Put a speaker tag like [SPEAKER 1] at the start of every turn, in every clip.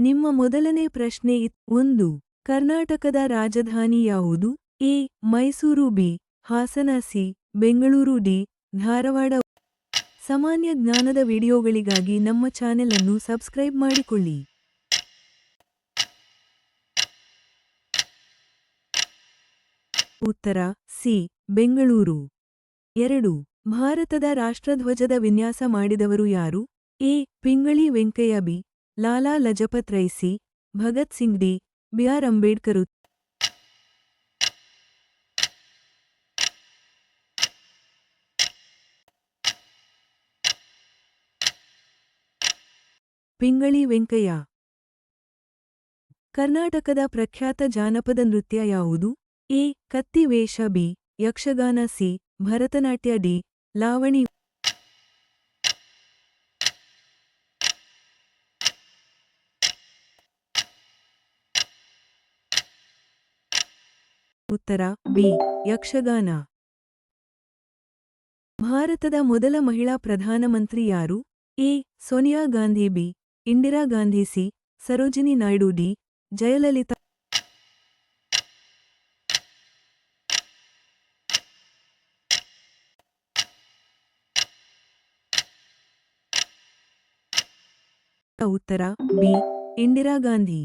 [SPEAKER 1] ನಿಮ್ಮ ಮೊದಲನೇ ಪ್ರಶ್ನೆ ಇತ್ ಒಂದು, ಕರ್ನಾಟಕದ ರಾಜಧಾನಿ ಯಾವುದು? A, Mysuru, B, Hassan, C, Bengaluru, D, Dharwad. ಸಾಮಾನ್ಯ ಜ್ಞಾನದ ವಿಡಿಯೋಗಳಿಗಾಗಿ ನಮ್ಮ ಚಾನೆಲ್ ಅನ್ನು ಸಬ್ಸ್ಕ್ರೈಬ್ ಮಾಡಿಕೊಳ್ಳಿ. ಉತ್ತರ, ಸಿ, ಬೆಂಗಳೂರು. ಎರಡು, ಭಾರತದ ರಾಷ್ಟ್ರಧ್ವಜದ ವಿನ್ಯಾಸ ಮಾಡಿದವರು ಯಾರು? A, Pingali Venkayya, B Lala Lajpat Rai C, Bhagat Singh D, BR Ambedkar ಉತ್- ಪಿಂಗಳಿ ವೆಂಕಯ್ಯ. ಕರ್ನಾಟಕದ ಪ್ರಖ್ಯಾತ ಜಾನಪದ ನೃತ್ಯ ಯಾವುದು? ಎ. ಕತ್ತಿ ವೇಷ, B. Yakshagana, C. Bharatanatyam, D. Lavani ಉತ್ತರ ಬಿ, ಯಕ್ಷಗಾನ. ಭಾರತದ ಮೊದಲ ಮಹಿಳಾ ಪ್ರಧಾನಮಂತ್ರಿ ಯಾರು? A, Sonia Gandhi, B, Indira Gandhi, C, Sarojini Naidu, D, Jayalalitha. ಉತ್ತರ ಬಿ, ಇಂದಿರಾ ಗಾಂಧಿ.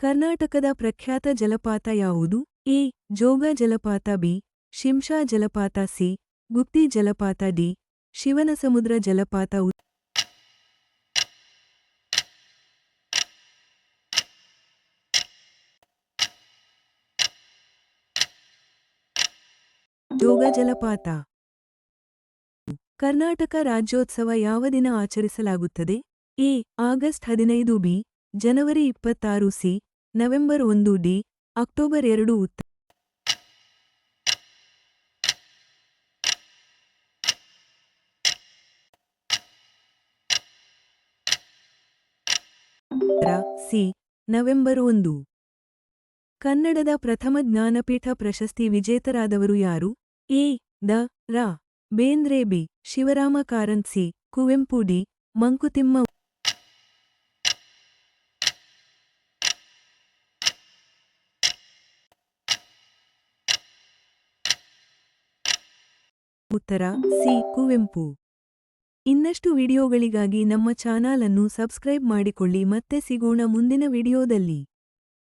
[SPEAKER 1] ಕರ್ನಾಟಕದ ಪ್ರಖ್ಯಾತ ಜಲಪಾತ ಯಾವುದು? ಎ, ಜೋಗ ಜಲಪಾತ ಬಿ, ಶಿಂಷಾ ಜಲಪಾತ ಸಿ, ಗುಪ್ತಿ ಜಲಪಾತ ಡಿ, ಶಿವನಸಮುದ್ರ ಜಲಪಾತ ಉತ್- ಜೋಗ ಜಲಪಾತ ಕರ್ನಾಟಕ ರಾಜ್ಯೋತ್ಸವ ಯಾವ ದಿನ ಆಚರಿಸಲಾಗುತ್ತದೆ? ಎ, ಆಗಸ್ಟ್ ಹದಿನೈದು ಬಿ, ಜನವರಿ ಇಪ್ಪತ್ತಾರು ಸಿ, ನವೆಂಬರ್ ಒಂದು ಡಿ ಅಕ್ಟೋಬರ್ ಎರಡು ಉತ್ತ ಸಿ, ನವೆಂಬರ್ ಒಂದು. ಕನ್ನಡದ ಪ್ರಥಮ ಜ್ಞಾನಪೀಠ ಪ್ರಶಸ್ತಿ ವಿಜೇತರಾದವರು ಯಾರು? A, Da, Ra, Bendre B Shivarama Karanth C, Kuvempu D, Mankutimma ಉತ್ತರ ಸಿ ಕುವೆಂಪು. ಇನ್ನಷ್ಟು ವಿಡಿಯೋಗಳಿಗಾಗಿ ನಮ್ಮ ಚಾನಲ್ ಅನ್ನು ಸಬ್ಸ್ಕ್ರೈಬ್ ಮಾಡಿಕೊಳ್ಳಿ ಮತ್ತೆ ಸಿಗೋಣ ಮುಂದಿನ ವಿಡಿಯೋದಲ್ಲಿ.